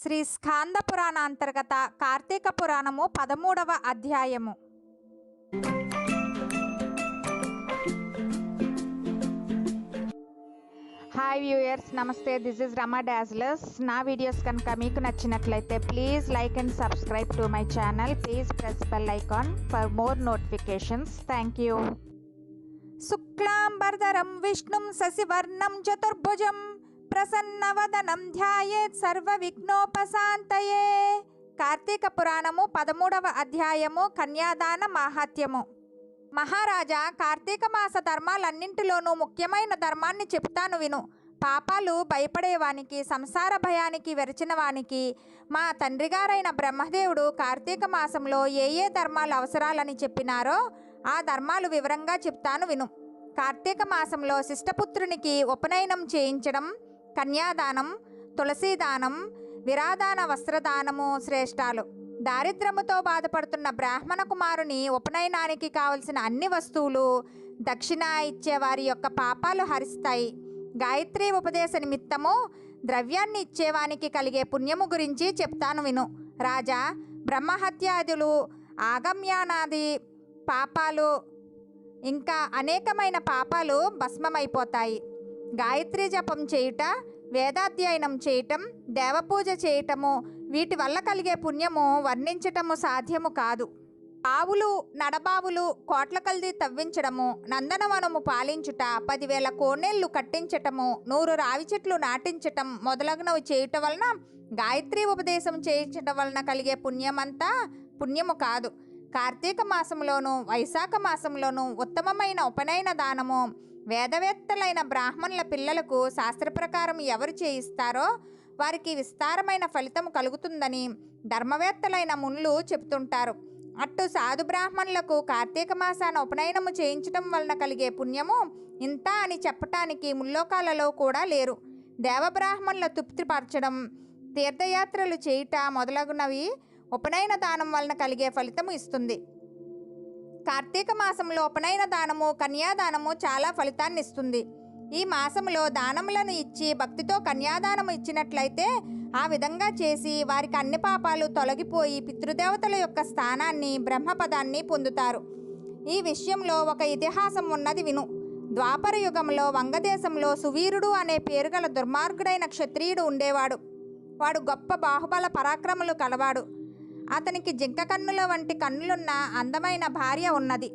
శ్రీ స్కాంద పురాణ అంతర్గత కార్తీక పురాణము పదమూడవ అధ్యాయము. హాయ్ వ్యూయర్స్ నమస్తే దిస్ ఇస్ రమా డాజ్లస్ నా వీడియోస్ కనుక మీకు నచ్చినట్లయితే please like and subscribe to my channel please press bell icon for more notifications thank you శుక్లాంబర్ధరం విష్ణుం శశివర్ణం చతుర్భుజం. ప్రసన్నవదనం ధ్యాయేత్ సర్వ విఘ్నోపశాంతయే కార్తీక పురాణము పదమూడవ అధ్యాయము కన్యాదాన మాహాత్యము. మహారాజా కార్తీక మాస ధర్మాలన్నింటిలోనూ ముఖ్యమైన ధర్మాన్ని చెప్తాను విను. పాపాలు భయపడేవానికి సంసార భయానికి వెరచిన వానికి మా తండ్రిగారైన బ్రహ్మదేవుడు కార్తీక మాసంలో ఏ ఏ ధర్మాలు అవసరాలని చెప్పినారో ఆ ధర్మాలు వివరంగా చెప్తాను విను. కార్తీక మాసంలో శిష్టపుత్రునికి ఉపనయనం చేయించడం కన్యాదానం తులసీదానం విరాదాన వస్త్రదానము శ్రేష్టాలు. దారిద్రముతో బాధపడుతున్న బ్రాహ్మణ కుమారుని ఉపనయనానికి కావలసిన అన్ని వస్తువులు దక్షిణ ఇచ్చే వారి యొక్క పాపాలు హరిస్తాయి. గాయత్రి ఉపదేశ నిమిత్తము ద్రవ్యాన్ని ఇచ్చేవానికి కలిగే పుణ్యము గురించి చెప్తాను విను. రాజా బ్రహ్మహత్యాదులు ఆగమ్యానాది పాపాలు ఇంకా అనేకమైన పాపాలు భస్మమైపోతాయి. గాయత్రి జపం చేయుట వేదాధ్యయనం చేయటం దేవపూజ చేయటము వీటి వల్ల కలిగే పుణ్యము వర్ణించటము సాధ్యము కాదు. ఆవులు నడబావులు కోట్ల కల్ది తవ్వించడము నందనవనము పాలించుట పదివేల కోనేళ్ళు కట్టించటము నూరు రావి చెట్లు నాటించటం మొదలగునవి చేయటం వలన గాయత్రి ఉపదేశం చేయించటం వలన కలిగే పుణ్యమంతా పుణ్యము కాదు. కార్తీక మాసంలోను వైశాఖ మాసంలోను ఉత్తమమైన ఉపనయన దానము వేదవేత్తలైన బ్రాహ్మణుల పిల్లలకు శాస్త్ర ప్రకారం ఎవరు చేయిస్తారో వారికి విస్తారమైన ఫలితం కలుగుతుందని ధర్మవేత్తలైన మునులు చెప్తుంటారు అట్టు సాధు బ్రాహ్మణులకు కార్తీక మాసాన ఉపనయనము చేయించడం వలన కలిగే పుణ్యము ఇంత అని చెప్పటానికి ముల్లోకాలలో కూడా లేరు. దేవబ్రాహ్మణుల తృప్తిపరచడం తీర్థయాత్రలు చేయుట మొదలగునవి ఉపనయన దానం వలన కలిగే ఫలితము ఇస్తుంది. కార్తీక మాసంలో ఉపనయన దానము కన్యాదానము చాలా ఫలితాన్ని ఇస్తుంది ఈ మాసంలో దానములను ఇచ్చి భక్తితో కన్యాదానము ఇచ్చినట్లయితే ఆ విధంగా చేసి వారికి అన్ని పాపాలు తొలగిపోయి పితృదేవతల యొక్క స్థానాన్ని బ్రహ్మపదాన్ని పొందుతారు. ఈ విషయంలో ఒక ఇతిహాసం ఉన్నది విను. ద్వాపర యుగంలో వంగదేశంలో సువీరుడు అనే పేరుగల దుర్మార్గుడైన క్షత్రియుడు ఉండేవాడు. వాడు గొప్ప బాహుబల పరాక్రములు కలవాడు. అతనికి జింక కన్నుల వంటి కన్నులున్న అందమైన భార్య ఉన్నది.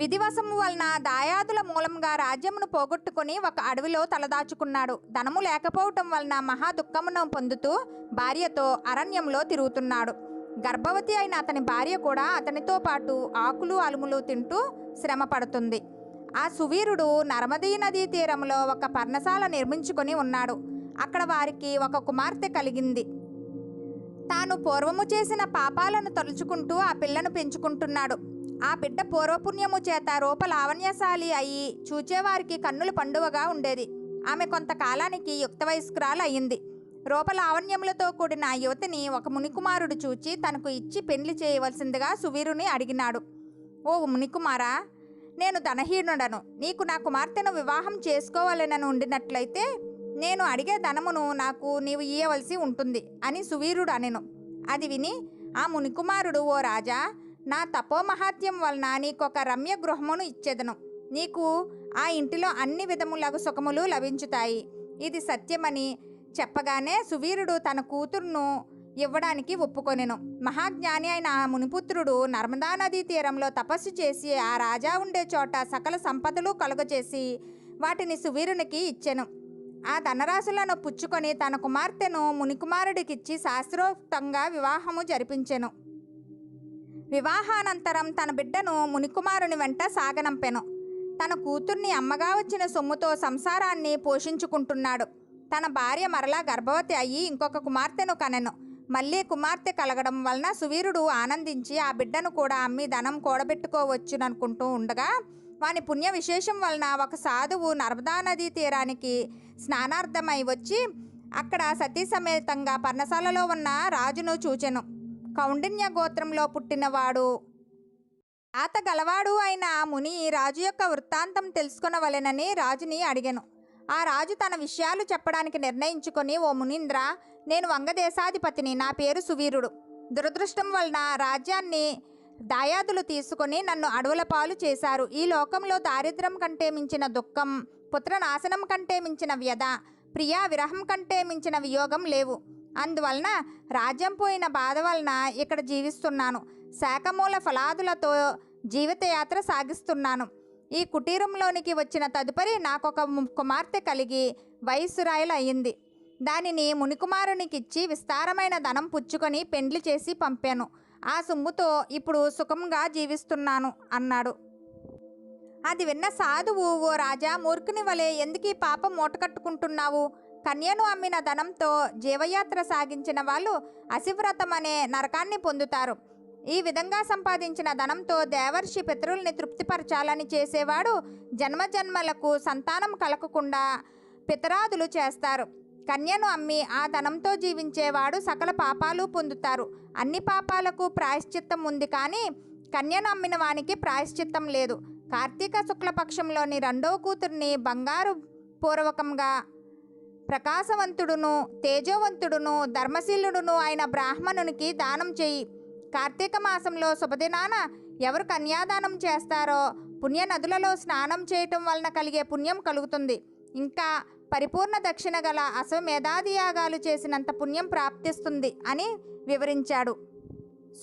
విధివశము వలన దాయాదుల మూలంగా రాజ్యమును పోగొట్టుకుని ఒక అడవిలో తలదాచుకున్నాడు. ధనము లేకపోవటం వలన మహా దుఃఖమును పొందుతూ భార్యతో అరణ్యంలో తిరుగుతున్నాడు. గర్భవతి అయిన అతని భార్య కూడా అతనితో పాటు ఆకులు అలుములు తింటూ శ్రమ పడుతుంది ఆ సువీరుడు నర్మదీ నదీ తీరంలో ఒక పర్ణశాల నిర్మించుకొని ఉన్నాడు. అక్కడ వారికి ఒక కుమార్తె కలిగింది. తాను పూర్వము చేసిన పాపాలను తలుచుకుంటూ ఆ పిల్లను పెంచుకుంటున్నాడు. ఆ బిడ్డ పూర్వపుణ్యము చేత రూపలావణ్యశాలి అయి చూచేవారికి కన్నుల పండువగా ఉండేది. ఆమె కొంతకాలానికి యుక్త వయస్కురాలు అయింది రూపలావణ్యములతో కూడిన ఆ యువతిని ఒక మునికుమారుడు చూచి తనకు ఇచ్చి పెళ్ళి చేయవలసిందిగా సువీరుని అడిగినాడు. ఓ మునికుమారా నేను ధనహీనుడను. నీకు నా కుమార్తెను వివాహం చేసుకోవాలని ఉండినట్లయితే నేను అడిగే ధనమును నాకు నీవు ఇయ్యవలసి ఉంటుంది అని సువీరుడు అనెను. అది విని ఆ మునికుమారుడు ఓ రాజా నా తపోమహాత్యం వలన నీకొక రమ్య గృహమును ఇచ్చేదను. నీకు ఆ ఇంటిలో అన్ని విధములగు సుఖములు లభించుతాయి. ఇది సత్యమని చెప్పగానే సువీరుడు తన కూతురును ఇవ్వడానికి ఒప్పుకొనెను. మహాజ్ఞాని అయిన ఆ మునిపుత్రుడు నర్మదా నదీ తీరంలో తపస్సు చేసి ఆ రాజా ఉండే చోట సకల సంపదలు కలుగజేసి వాటిని సువీరునికి ఇచ్చెను. ఆ ధనరాశులను పుచ్చుకొని తన కుమార్తెను మునికుమారుడికిచ్చి శాస్త్రోక్తంగా వివాహము జరిపించెను. వివాహానంతరం తన బిడ్డను మునికుమారుని వెంట సాగనంపెను. తన కూతుర్ని అమ్మగా వచ్చిన సొమ్ముతో సంసారాన్ని పోషించుకుంటున్నాడు. తన భార్య మరలా గర్భవతి అయ్యి ఇంకొక కుమార్తెను కనెను. మళ్ళీ కుమార్తె కలగడం వలన సువీరుడు ఆనందించి ఆ బిడ్డను కూడా అమ్మి ధనం కూడబెట్టుకోవచ్చుననుకుంటూ ఉండగా వాని పుణ్య విశేషం వలన ఒక సాధువు నర్మదా నదీ తీరానికి స్నానార్థమై వచ్చి అక్కడ సతీ సమేతంగా పర్ణశాలలో ఉన్న రాజును చూచెను. కౌండిన్య గోత్రంలో పుట్టినవాడు. ఆత గలవాడు అయిన ముని రాజు యొక్క వృత్తాంతం తెలుసుకొనవలెనని రాజుని అడిగాను. ఆ రాజు తన విషయాలు చెప్పడానికి నిర్ణయించుకొని ఓ మునీంద్ర నేను వంగదేశాధిపతిని. నా పేరు సువీరుడు. దురదృష్టం వలన రాజ్యాన్ని దాయాదులు తీసుకొని నన్ను అడవుల పాలు చేశారు. ఈ లోకంలో దారిద్ర్యం కంటే మించిన దుఃఖం పుత్రనాశనం కంటే మించిన వ్యధ ప్రియా విరహం కంటే మించిన వియోగం లేవు. అందువలన రాజ్యం పోయిన బాధ వలన ఇక్కడ జీవిస్తున్నాను. శాఖమూల ఫలాదులతో జీవితయాత్ర సాగిస్తున్నాను. ఈ కుటీరంలోనికి వచ్చిన తదుపరి నాకొక కుమార్తె కలిగి వయసురాయలు అయింది దానిని మునికుమారునికిచ్చి విస్తారమైన ధనం పుచ్చుకొని పెండ్లి చేసి పంపాను. ఆ సొమ్ముతో ఇప్పుడు సుఖంగా జీవిస్తున్నాను అన్నాడు. అది విన్న సాధువు ఓ రాజా మూర్ఖుని వలె ఎందుకీ పాపం మూటకట్టుకుంటున్నావు? కన్యను అమ్మిన ధనంతో జీవయాత్ర సాగించిన వాళ్ళు అశివ్రతం అనే నరకాన్ని పొందుతారు. ఈ విధంగా సంపాదించిన ధనంతో దేవర్షి పితరుల్ని తృప్తిపరచాలని చేసేవాడు జన్మజన్మలకు సంతానం కలగకుండా పితరాదులు చేస్తారు. కన్యను అమ్మి ఆ ధనంతో జీవించేవాడు సకల పాపాలు పొందుతారు. అన్ని పాపాలకు ప్రాయశ్చిత్తం ఉంది కానీ కన్యను అమ్మిన వానికి ప్రాయశ్చిత్తం లేదు. కార్తీక శుక్లపక్షంలోని రెండవ కూతుర్ని బంగారు పూర్వకంగా ప్రకాశవంతుడును తేజోవంతుడును ధర్మశీలుడును అయిన బ్రాహ్మణునికి దానం చేయి. కార్తీక మాసంలో శుభదినాన ఎవరు కన్యాదానం చేస్తారో పుణ్య నదులలో స్నానం చేయటం వలన కలిగే పుణ్యం కలుగుతుంది. ఇంకా పరిపూర్ణ దక్షిణ గల అశ్వమేధాది యాగాలు చేసినంత పుణ్యం ప్రాప్తిస్తుంది అని వివరించాడు.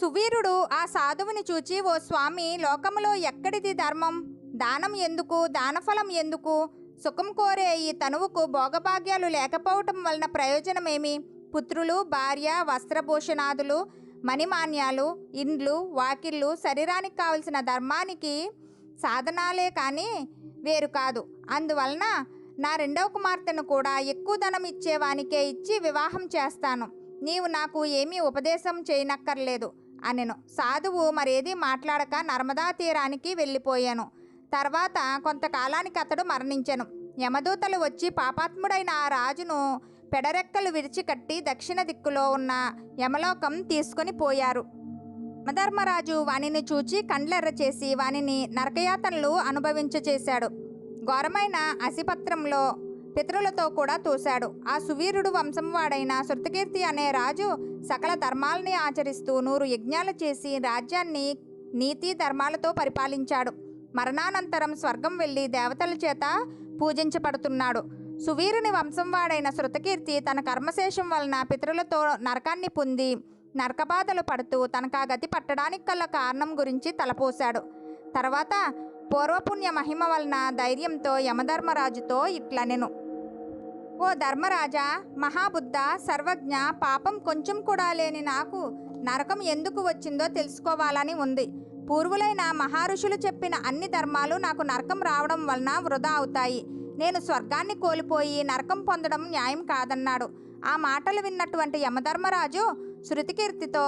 సువీరుడు ఆ సాధువుని చూచి ఓ స్వామి లోకములో ఎక్కడిది ధర్మం? దానం ఎందుకు? దానఫలం ఎందుకు? సుఖం కోరే ఈ తనువుకు భోగభాగ్యాలు లేకపోవటం వలన ప్రయోజనమేమి? పుత్రులు భార్య వస్త్రభూషణాదులు మణిమాన్యాలు ఇండ్లు వాకిళ్ళు శరీరానికి కావలసిన ధర్మానికి సాధనాలే కానీ వేరు కాదు. అందువలన నా రెండవ కుమార్తెను కూడా ఎక్కువ ధనం ఇచ్చేవానికే ఇచ్చి వివాహం చేస్తాను. నీవు నాకు ఏమీ ఉపదేశం చేయనక్కర్లేదు అనెను. సాధువు మరేది మాట్లాడక నర్మదా తీరానికి వెళ్ళిపోయాను. తర్వాత కొంతకాలానికి అతడు మరణించెను. యమదూతలు వచ్చి పాపాత్ముడైన ఆ రాజును పెడరెక్కలు విరిచి కట్టి దక్షిణ దిక్కులో ఉన్న యమలోకం తీసుకొని పోయారు. యమధర్మరాజు వానిని చూచి కండ్లెర్ర చేసి వానిని నరకయాతనలు అనుభవించచేశాడు ఘోరమైన అసిపత్రంలో పితరులతో కూడా తోశాడు. ఆ సువీరుడు వంశం వాడైన శృతకీర్తి అనే రాజు సకల ధర్మాలని ఆచరిస్తూ నూరు యజ్ఞాలు చేసి రాజ్యాన్ని నీతి ధర్మాలతో పరిపాలించాడు. మరణానంతరం స్వర్గం వెళ్ళి దేవతల చేత పూజించబడుతున్నాడు. సువీరుని వంశం వాడైన శృతకీర్తి తన కర్మశేషం వలన పితరులతో నరకాన్ని పొంది నరకబాధలు పడుతూ తనకు ఆ గతి పట్టడానికి గల కారణం గురించి తలపోశాడు. తర్వాత పూర్వపుణ్య మహిమ వలన ధైర్యంతో యమధర్మరాజుతో ఇట్లనెను. ఓ ధర్మరాజా మహాబుద్ధ సర్వజ్ఞ పాపం కొంచెం కూడా లేని నాకు నరకం ఎందుకు వచ్చిందో తెలుసుకోవాలని ఉంది. పూర్వులైన మహారుషులు చెప్పిన అన్ని ధర్మాలు నాకు నరకం రావడం వలన వృధా అవుతాయి. నేను స్వర్గాన్ని కోల్పోయి నరకం పొందడం న్యాయం కాదన్నాడు. ఆ మాటలు విన్నటువంటి యమధర్మరాజు శృతికీర్తితో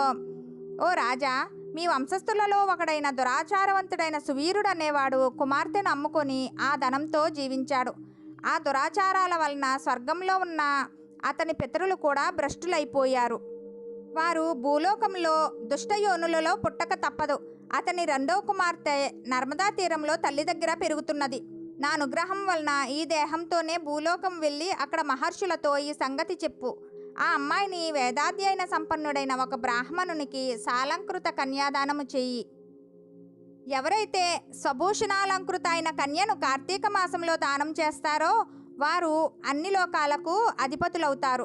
ఓ రాజా మీ వంశస్థులలో ఒకడైన దురాచారవంతుడైన సువీరుడు అనేవాడు కుమార్తెను అమ్ముకొని ఆ ధనంతో జీవించాడు. ఆ దురాచారాల వలన స్వర్గంలో ఉన్న అతని పితరులు కూడా భ్రష్టులైపోయారు. వారు భూలోకంలో దుష్టయోనులలో పుట్టక తప్పదు. అతని రెండో కుమార్తె నర్మదా తీరంలో తల్లి దగ్గర పెరుగుతున్నది. నా అనుగ్రహం వలన ఈ దేహంతోనే భూలోకం వెళ్ళి అక్కడ మహర్షులతో ఈ సంగతి చెప్పు. ఆ అమ్మాయిని వేదాధ్యయన సంపన్నుడైన ఒక బ్రాహ్మణునికి సాలంకృత కన్యాదానము చెయ్యి ఎవరైతే సభూషణాలంకృత అయిన కన్యను కార్తీక మాసంలో దానం చేస్తారో వారు అన్ని లోకాలకు అధిపతులవుతారు.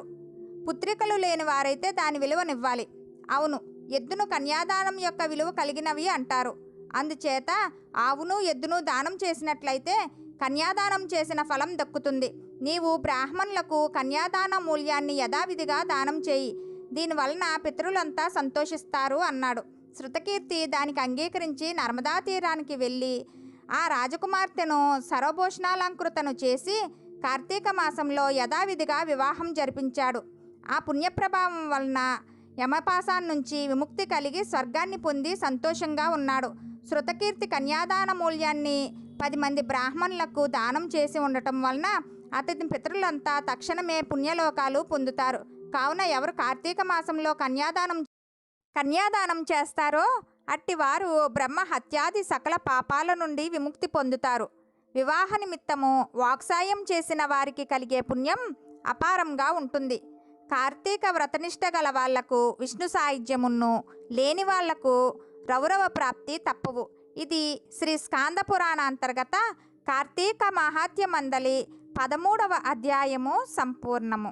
పుత్రికలు లేని వారైతే దాని విలువనివ్వాలి. అవును ఎద్దును కన్యాదానం యొక్క విలువ కలిగినవి అంటారు. అందుచేత ఆవును ఎద్దును దానం చేసినట్లయితే కన్యాదానం చేసిన ఫలం దక్కుతుంది. నీవు బ్రాహ్మణులకు కన్యాదాన మూల్యాన్ని యథావిధిగా దానం చేయి. దీనివలన పితరులంతా సంతోషిస్తారు అన్నాడు. శృతకీర్తి దానికి అంగీకరించి నర్మదా తీరానికి వెళ్ళి ఆ రాజకుమార్తెను సర్వభూషణాలంకృతను చేసి కార్తీక మాసంలో యథావిధిగా వివాహం జరిపించాడు. ఆ పుణ్యప్రభావం వలన యమపాసాన్ నుంచి విముక్తి కలిగి స్వర్గాన్ని పొంది సంతోషంగా ఉన్నాడు. శృతకీర్తి కన్యాదాన మూల్యాన్ని పది మంది బ్రాహ్మణులకు దానం చేసి ఉండటం వలన అతని పితరులంతా తక్షణమే పుణ్యలోకాలు పొందుతారు. కావున ఎవరు కార్తీక మాసంలో కన్యాదానం కన్యాదానం చేస్తారో అట్టివారు బ్రహ్మ హత్యాది సకల పాపాల నుండి విముక్తి పొందుతారు. వివాహ నిమిత్తము వాక్సాయం చేసిన వారికి కలిగే పుణ్యం అపారంగా ఉంటుంది. కార్తీక వ్రతనిష్ట గల వాళ్ళకు విష్ణు సాయుధ్యమును లేని వాళ్ళకు రౌరవ ప్రాప్తి తప్పవు. ఇది శ్రీ స్కాంద పురాణ అంతర్గత కార్తీక మహాత్య మందలి పదమూడవ అధ్యాయము సంపూర్ణము.